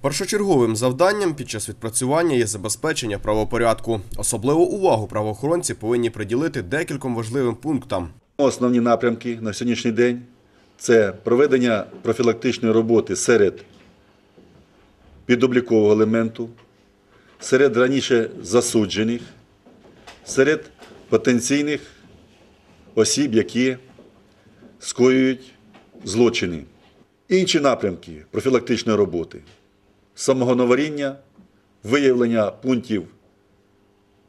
Першочерговим завданням під час відпрацювання є забезпечення правопорядку. Особливу увагу правоохоронці повинні приділити декільком важливим пунктам. Основні напрямки на сьогоднішній день це проведення профілактичної роботи серед підоблікового елементу, серед раніше засуджених, серед потенційних осіб, які скоюють злочини. Інші напрямки профілактичної роботи самогоноваріння, виявлення пунктів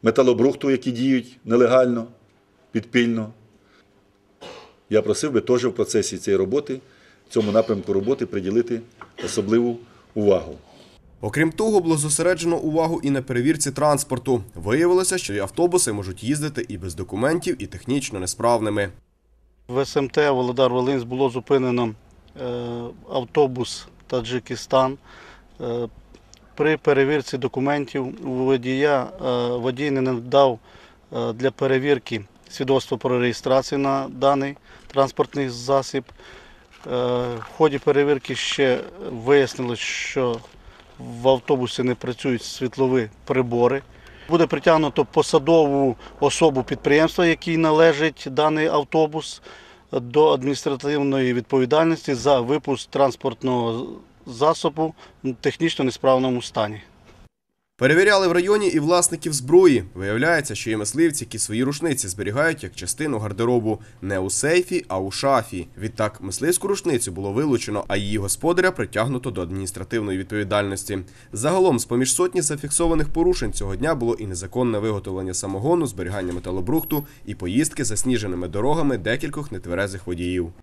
металобрухту, які діють нелегально, підпільно. Я просив би теж в процесі цієї роботи, цьому напрямку роботи приділити особливу увагу. Окрім того, було зосереджено увагу і на перевірці транспорту. Виявилося, що і автобуси можуть їздити і без документів, і технічно несправними. В СМТ Володар Волинськ було зупинено е, автобус Таджикистан. Е, При перевірці документів водія е, водій не надав е, для перевірки свідоцтво про реєстрацію на даний транспортний засіб. В ході перевірки ще вияснилось, що в автобусі не працюють світлові прибори. Буде притягнуто посадову особу підприємства, якій належить даний автобус, до адміністративної відповідальності за випуск транспортного засобу в технічно несправному стані. Перевіряли в районі і власників зброї. Виявляється, що є мисливці, які свої рушниці зберігають як частину гардеробу не у сейфі, а у шафі. Відтак, мисливську рушницю було вилучено, а її господаря притягнуто до адміністративної відповідальності. Загалом, з поміж сотні зафіксованих порушень цього дня було і незаконне виготовлення самогону, зберігання металобрухту і поїздки засніженими дорогами декількох нетверезих водіїв.